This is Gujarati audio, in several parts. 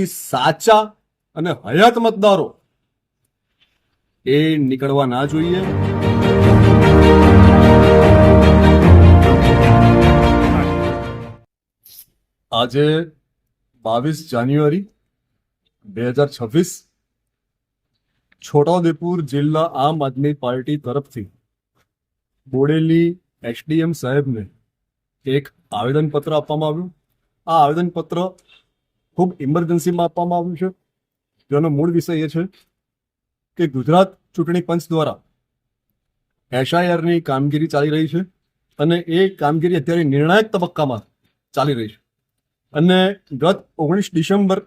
એમાંથી સાચા અને હયાત મતદારો એ નીકળવા ના જોઈએ. આજે બાવીસ જાન્યુઆરી બે હજાર છવ્વીસ છોટાઉદેપુર જિલ્લા આમ આદમી પાર્ટી તરફથી બોડેલી એસડીએમ સાહેબને એક આવેદનપત્ર આપવામાં આવ્યું. આ આવેદનપત્ર ખૂબ ઇમરજન્સીમાં આપવામાં આવ્યું છે. જેનો મૂળ વિષય એ છે કે ગુજરાત ચૂંટણી પંચ દ્વારા એસઆઈઆરની કામગીરી ચાલી રહી છે અને એ કામગીરી અત્યારે નિર્ણાયક તબક્કામાં ચાલી રહી છે. અને ગત ઓગણીસ ડિસેમ્બર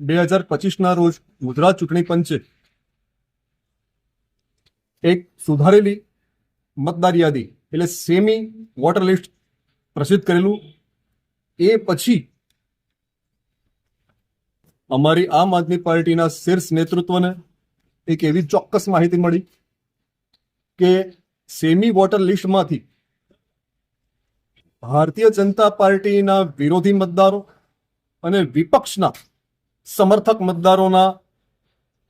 બે હજાર પચીસના રોજ ગુજરાત ચૂંટણી પંચે એક સુધારેલી મતદાર યાદી એટલે સેમી વોટર લિસ્ટ પ્રસિદ્ધ કરેલું. એ પછી અમારી આમ આદમી પાર્ટીના શીર્ષ નેતૃત્વને એક એવી ચોક્કસ માહિતી મળી કે સેમી વોટર લિસ્ટમાંથી ભારતીય જનતા પાર્ટીના વિરોધી મતદારો અને વિપક્ષના સમર્થક મતદારોના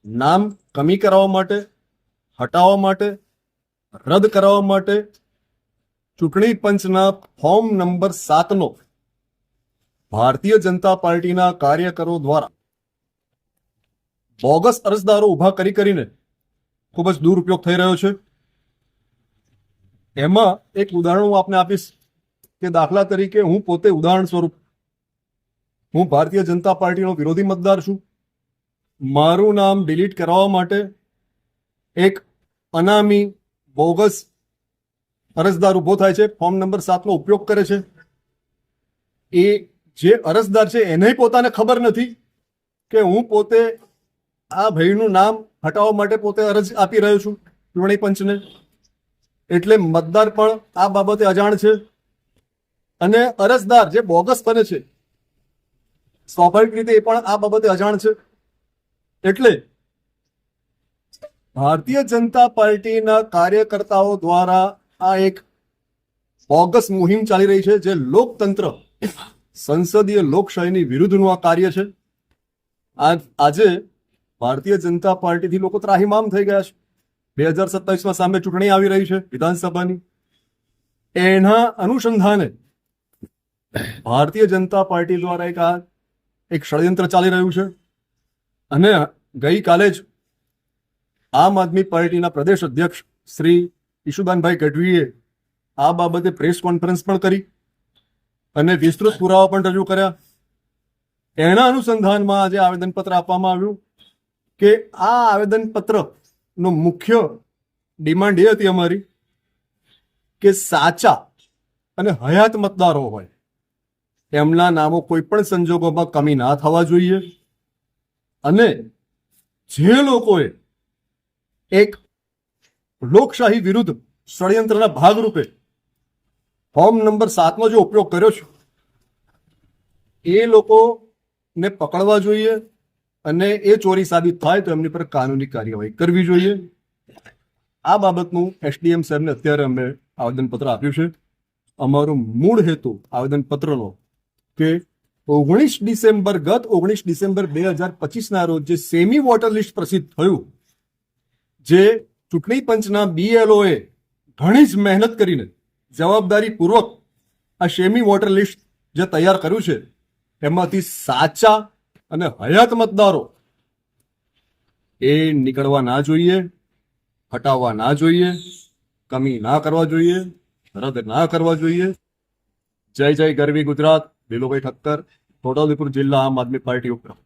નામ કમી કરાવવા માટે, હટાવવા માટે, રદ કરાવવા માટે ચૂંટણી પંચના ફોર્મ નંબર સાતનો ભારતીય જનતા પાર્ટીના કાર્યકરો દ્વારા બોગસ અરજદારો ઊભા કરી કરીને ખૂબ જ દુરુપયોગ થઈ રહ્યો છે. એમાં એક ઉદાહરણ હું આપને આપીશ કે દાખલા તરીકે હું પોતે ઉદાહરણ સ્વરૂપ હું ભારતીય જનતા પાર્ટીનો વિરોધી મતદાર છું. મારું નામ ડિલીટ કરાવવા માટે એક અનામી બોગસ અરજદાર ઊભો થાય છે. ફોર્મ નંબર સાતનો ઉપયોગ કરે છે. એ જે અરજદાર છે, એને પોતાને ખબર નથી કે હું પોતે આ ભાઈનું નામ હટાવવા માટે પોતે અરજ આપી રહ્યો છું ચૂંટણી પંચને. એટલે મતદાર પણ આ બાબતે અજાણ છે. અને અરજદાર જે બોગસ બને છે, સ્વાભાવિક રીતે એ પણ આ બાબતે અજાણ છે. એટલે ભારતીય જનતા પાર્ટીના કાર્યકર્તાઓ દ્વારા આ એક બોગસ મુહિમ ચાલી રહી છે, જે લોકતંત્ર સંસદીય લોકશાહીની વિરુદ્ધનું આ કાર્ય છે. આજ, આજે ભારતીય જનતા પાર્ટીથી લોકો ત્રાહિમામ થઈ ગયા છે. બે હજાર સત્તાવીસમાં સામે ચૂંટણી આવી રહી છે વિધાનસભાની. એના અનુસંધાને ભારતીય જનતા પાર્ટી દ્વારા એક આ એક ષડયંત્ર ચાલી રહ્યું છે. અને ગઈકાલે જ આમ આદમી પાર્ટીના પ્રદેશ અધ્યક્ષ શ્રી ઈશુદાનભાઈ ગઢવીએ આ બાબતે પ્રેસ કોન્ફરન્સ પણ કરી અને વિસ્તૃત પુરાવા પણ રજૂ કર્યા. એના અનુસંધાનમાં આજે આવેદનપત્ર આપવામાં આવ્યું. કે આ આવેદનપત્રનો મુખ્ય ડિમાન્ડ એ હતી અમારી કે સાચા અને હયાત મતદારો હોય. એમના નામો કોઈ પણ સંજોગોમાં કમી ના થવા જોઈએ. અને જે લોકોએ એક લોકશાહી વિરુદ્ધ ષડયંત્રના ભાગરૂપે ફોર્મ નંબર સાતનો જે ઉપયોગ કર્યો છે, એ લોકોને પકડવા જોઈએ. અને એ ચોરી સાબિત થાય તો એમની પર કાનૂની કાર્યવાહી કરવી જોઈએ. આ બાબતનું એસડીએમ સાહેબને અત્યારે અમે આવેદનપત્ર આપ્યું છે. અમારો મૂળ હેતુ આવેદનપત્રનો કે ઓગણીસ ડિસેમ્બર ગત ઓગણીસ ડિસેમ્બર બે હજાર પચીસના રોજ જે સેમી વોટર લિસ્ટ પ્રસિદ્ધ થયું, જે ચૂંટણી પંચના બીએલઓએ ઘણી જ મહેનત કરીને જવાબદારી પૂર્વક આ સેમી વોટર લિસ્ટ જે તૈયાર કર્યું છે, એમાંથી સાચા અને હયાત મતદારો. એ નીકળવા ના જોઈએ, હટાવવા ના જોઈએ, કમી ના કરવા જોઈએ, રદ ના કરવા જોઈએ. જય જય ગરવી ગુજરાત લીલોભાઈ ઠક્કર છોટાઉદેપુર જિલ્લા આમ આદમી પાર્ટી ઉપક્રમ